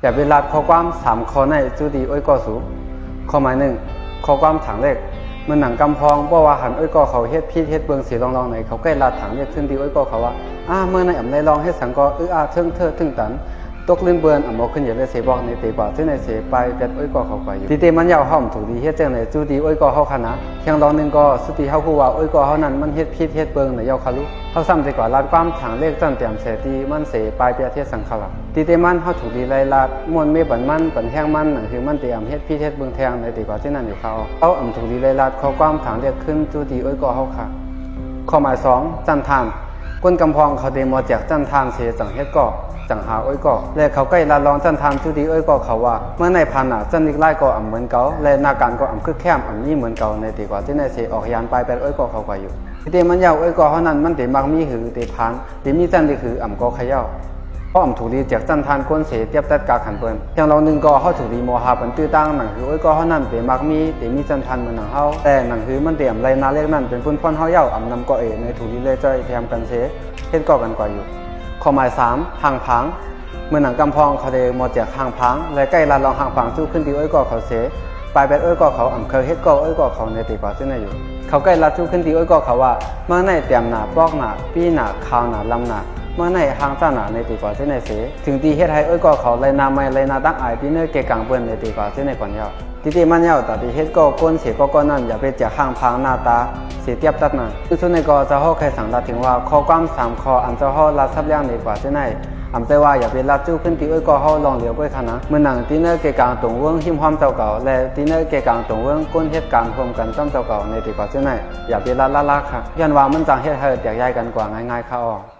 อย่าเวลาข้อความสามข้อในจุดีอ้อยก่อสูข้อหมายหนึ่งข้อความถังเลขเมื่อหนังกำพองบ่ว่าหันอ้อยก่อเขาเฮ็ดพีดเฮ็ดเบืองสีรองๆไหนเขาใกล้ลาดถังเลขขึ้นดีอ้อยก่อเขาว่าอ้าเมื่อในอ่ำในรองเฮ็ดสังกออื้ออาเทิงเทิดถึงตัน ตกลื่นเบือนอ่ำเอาขึ้นอย่าไปเสบอกในเตกว่าที่ในเสไปเป็ดอ้อยก่อเขาไปอยู่ตีเตมันยาวห้อมถูกดีเฮ็ดจังไหนจูดีอ้อยก่อเฮาคณะเพียงรองหนึงก็สุติเฮาคู่ว่าอ้อยก่อเฮานั้นมันเฮ็ดผิดเฮ็ดเบิงในยาวคารุเฮาซ้ำใจกว่าลาดความทางเลขจันเตรียมเสตีมันเสไปเปียเทศสังขละตีเตมันเฮาถูกดีไล่ลาดมวนเมบันมันปันแห้งมันนั่นคือมันเตรียมเฮ็ดผิดเฮ็ดเบิงแทงในเตกว่าที่นั่นอยู่เขาเอาอ่ำถูกดีไล่ลาดข้อความทางเลขขึ้นจูดีอ้อยก่อเฮาค่ะข้อหมายสองจันทาน ก้นกำพองเขาเดมอจากจันทานเสียจังเฮ็ดก่อจังหาอ้อยก่อและเขาใกล้ลาลองจันทานจุดีอ้อยก่อเขาว่า เมื่อในพันอะจันนิกไล่ก็อ่ำเหมือนเก่าและนาการก็อ่ำคึกแคมอ่ำนี่เหมือนเก่าในตีกว่าที่ในเสออกยานไปเปดอ้อยก่อเขาไปอยู่ที่เตมันยาวอ้อยก่อเขานั้นมันเตมักมีหือเตพันเตมีจันดีคืออ่ำก็ขย่า เพราะอ่ำถูกดีจากจันทานก้นเสียเทียบตัดกาขันเปิ้นอย่างเราหนึ่งก่อเขาถูกดีโมหาปันตื้อตั้งหนังคืออ้ยก่อเขานั้นเตมักมีเตมีจันทานเหมือนหนังเฮาแต่หนังคือมันเตรียมไรนาเล็กนั่นเป็นพุ่นพ่อนเฮาเย้าอ่ำนำก่อเอในถูกดีเลยจ้อยแถมกันเสเฮ็ดก่อกันกว่าอยู่ข้อหมายสามห่างพังเมื่อหนังกำพองเขาเดหมดจากห่างพังและใกล้ลานรองห่างพังสู้ขึ้นดีอ้อยก่อเขาเสปลายแบดอ้อยก่อเขาอ่ำเคยเฮ็ดก่ออ้อยก่อเขาในตีกว่าซึ่งอยู่ เขาใกล้ลัดสู้ขึ้นดีอ้อยก่อเขาว่าเมื่อในเตรียมหนาปอกหนาปี้หนาคาวหนาลำหนา เมื่อในห่างซ่าหนาในตีกว่าซึ่งในเสถึงตีเฮ็ดให้เอ้ยก่อเขาเลยนาไม่เลยนาตั้งอายที่เนื้อเกกังเปิ้นในตีกว่าซึ่งในก่อนยาวที่ตีมันยาวแต่ที่เฮ็ดก่อก้นเสียก็ก้นนั่นอย่าไปเจากห่างพังหน้าตาเสียเทียบตัดนะคือส่วนในกอจะห่อเคยสั่งตัดถึงว่าข้อความสามข้ออันจะห่อรัดซับย่างในกว่าเช่นไหนอำแต่ว่าอย่าไปรัดจู้ขึ้นตีเอ้ยก็ห่อลองเหลียวก้อยคณะเมื่อหนังตีเนอร์เกกางตรงเวิ้งหิมความเจ้าเก่าและตีเนอร์เกกางตรงเวิ้งก้นเหตุการณ์รวมกันจ้ำเจ้าเก่าในตีกว่าเช่นไหนอย่าไปรัดละลักค่ะยันว่ามันจังเฮ็ดให้แตกแยกันกว่าง่ายๆเข้าออ